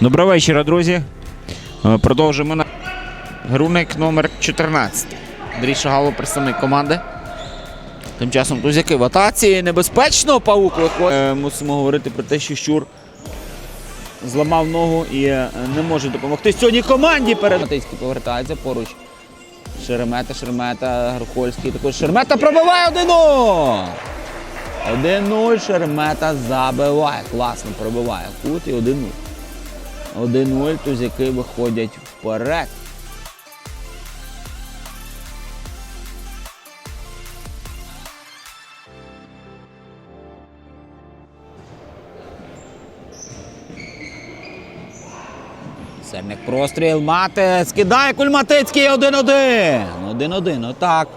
Доброго вечора, друзі. Е, Продовжуємо на груник номер 14. Андрій Шагало, представник команди. Тим часом тузяки в атаці. Небезпечно паук виходить. Е, Мусимо говорити про те, що Щур зламав ногу і е, не може допомогти сьогодні команді перед. Матицький повертається поруч. Шеремета, Шеремета, Грохольський. Також Шеремета пробиває 1-0. 1-0 Шеремета забиває. Класно пробиває кут і 1-0. 1-0, тузяки виходять вперед. Серник простріл, Матець, кидає Кульматицький 1-1. 1-1, отак.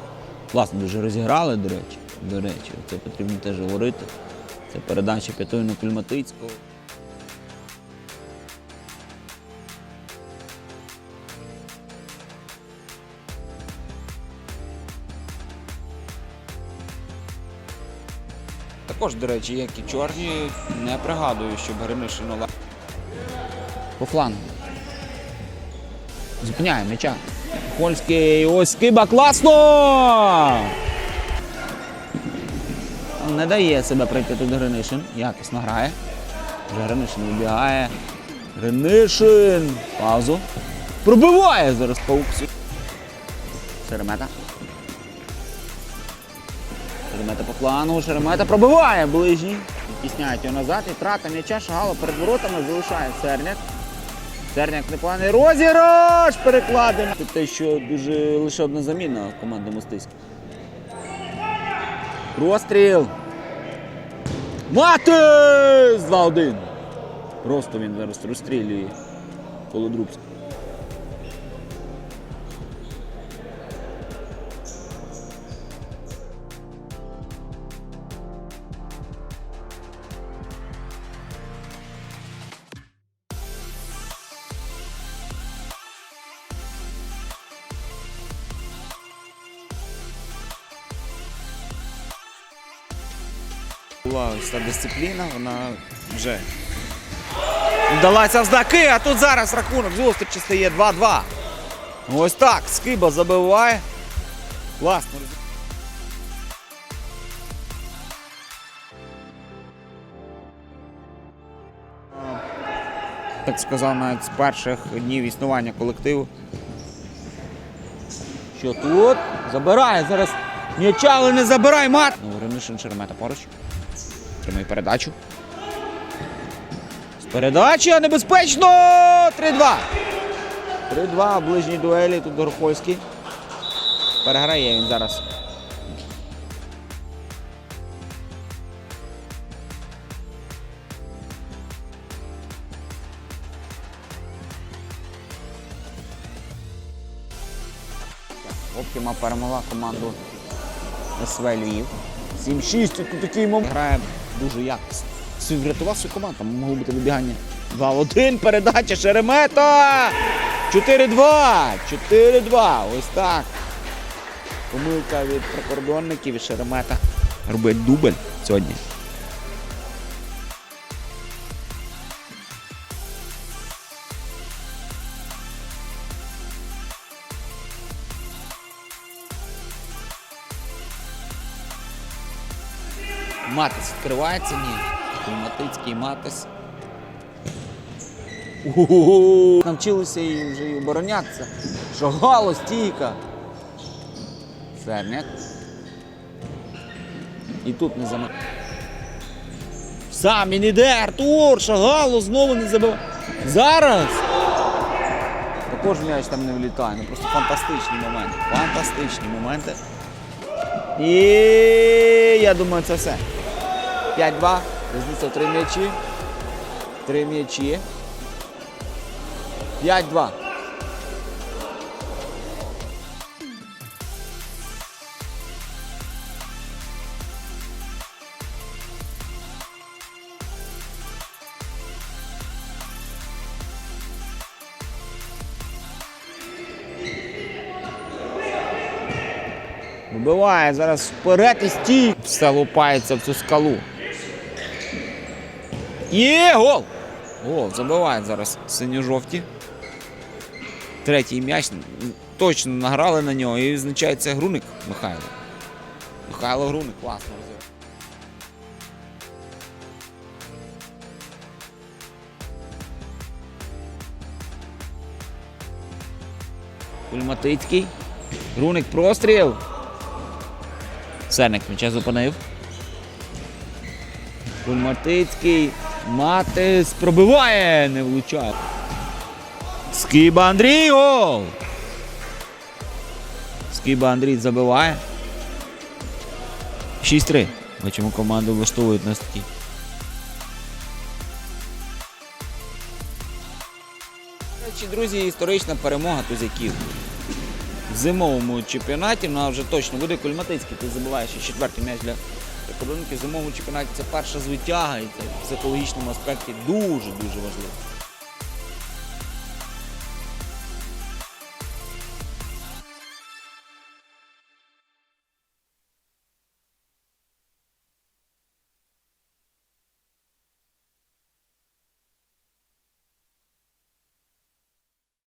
Класно дуже розіграли, до речі. До речі, це потрібно теж говорити. Це передача п'ятою на Кульматицького. Також, до речі, як і чорні, не пригадую, щоб Гринишин Олег. По флангу. Зупиняє м'яча. Польський ось Киба класно! Не дає себе прийти тут Гринишин. Якісно грає. Вже Гринишин вибігає. Гринишин. Паузу. Пробиває зараз паук. Шеремета. Шеремета по плану, Шеремета пробиває ближній. Тісняють його назад і трата м'яча шагало перед воротами, залишає Серняк. Серняк непоганий розіграш! Перекладено. Це те, що дуже лише одна заміна команди Мостиська. Розстріл. Матис! 2-1. Просто він зараз розстрілює Колодрубськ. Була ось ця дисципліна, вона вже вдалася в знаки, а тут зараз рахунок зустрічі стає 2-2. Ось так, Скиба забиває. Класно. Так сказав навіть з перших днів існування колективу. Що тут? Забирає зараз м'яча, але не забирай мат. Ну, Гринишин Шеремета поруч. Тримає передачу. З передачі небезпечно! 3-2. 3-2 в ближній дуелі. Тут Горохольський. Переграє він зараз. Оптима перемогла команду СВ Львів. 7-6, тут такий момент. Грає дуже якісно. Свій врятував свою команду, там могло бути вибігання. 2-1, передача Шеремета! 4-2! 4-2. Ось так. Помилка від прикордонників і Шеремета. Робить дубль сьогодні. Матис відкривається, ні. Кліматицький Матис. Навчилися і вже і оборонятися. Шагало, стійка. Серняк. І тут не зама. Сам він іде, Артур, Шагало знову не забив. Зараз. Також м'яч там не влітає. Ну просто фантастичні моменти. Фантастичні моменти. І я думаю, це все. 5-2. Різниця три м'ячі. Три м'ячі. 5-2. Вибиває зараз вперед і стій. Все лупається в цю скалу. Є гол! Гол забивають зараз синьо-жовті. Третій м'яч. Точно награли на нього і відзначається Груник Михайло. Михайло Груник класно розіграв. Кульматицький. Груник простріл. Серник м'яча зупинив. Кульматицький. Матис пробиває, не влучає. Скіба Андрій гол! Скіба Андрій забиває. 6-3. Бачимо, команду влаштовують на статті. До речі, друзі, історична перемога тузяків. В зимовому чемпіонаті вона вже точно буде Кульматицький. Ти забуваєш четвертий м'яч для прикордонників. В зимовому це перша звитяга і це в психологічному аспекті дуже-дуже важливо.